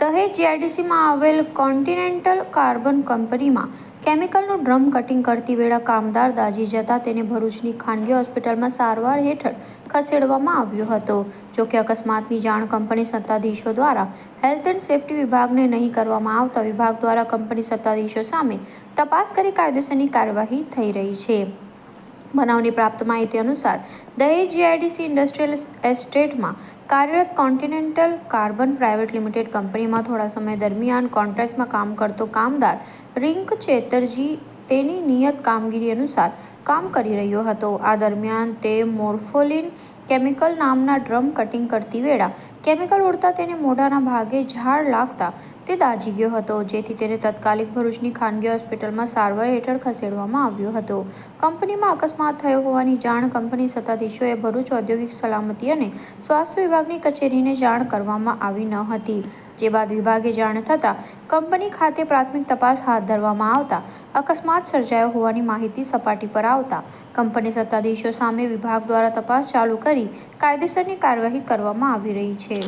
દહેજ જીઆઈડીસીમાં આવેલ continental carbon કંપનીમાં કેમિકલનું ડ્રમ કટિંગ કરતી વેળા કામદાર દાજી જતા તેને ભરૂચની ખાનગી હોસ્પિટલમાં સારવાર હેઠળ ખસેડવામાં આવ્યો હતો. જોકે અકસ્માતની જાણ કંપની સત્તાધીશો દ્વારા હેલ્થ એન્ડ સેફ્ટી વિભાગને નહીં કરવામાં આવતા વિભાગ દ્વારા કંપની સત્તાધીશો સામે તપાસ કરી કાયદેસરની કાર્યવાહી થઈ રહી છે. બનાવની પ્રાપ્ત માહિતી અનુસાર દહેજ જીઆઈડીસી ઇન્ડસ્ટ્રીયલ એસ્ટેટમાં કાર્યરત કોન્ટિનેન્ટલ કાર્બન પ્રાઇવેટ લિમિટેડ કંપનીમાં થોડા સમય દરમિયાન કોન્ટ્રાક્ટમાં કામ કરતો કામદાર રિંક ચેતરજી તેની નિયત કામગીરી અનુસાર કામ કરી રહ્યો હતો. આ દરમિયાન તે મોર્ફોલિન કેમિકલ નામના ડ્રમ કટિંગ કરતી વેળા કેમિકલ ઉડતા તેને મોઢાના ભાગે ઝાડ લાગતા તે દાઝી ગયો હતો. જેથી તેને તત્કાલિક ભરૂચની ખાનગી હોસ્પિટલમાં સારવાર હેઠળ ખસેડવામાં આવ્યો હતો. કંપનીમાં અકસ્માત થયો હોવાની જાણ કંપની સત્તાધીશોએ ભરૂચ ઔદ્યોગિક સલામતી અને સ્વાસ્થ્ય વિભાગની કચેરીને જાણ કરવામાં આવી ન હતી. જે બાદ વિભાગે જાણ થતાં કંપની ખાતે પ્રાથમિક તપાસ હાથ ધરવામાં આવતા અકસ્માત સર્જાયો હોવાની માહિતી સપાટી પર આવતા કંપની સત્તાધીશો સામે વિભાગ દ્વારા તપાસ ચાલુ કરી કાયદેસરની કાર્યવાહી કરવામાં આવી રહી છે.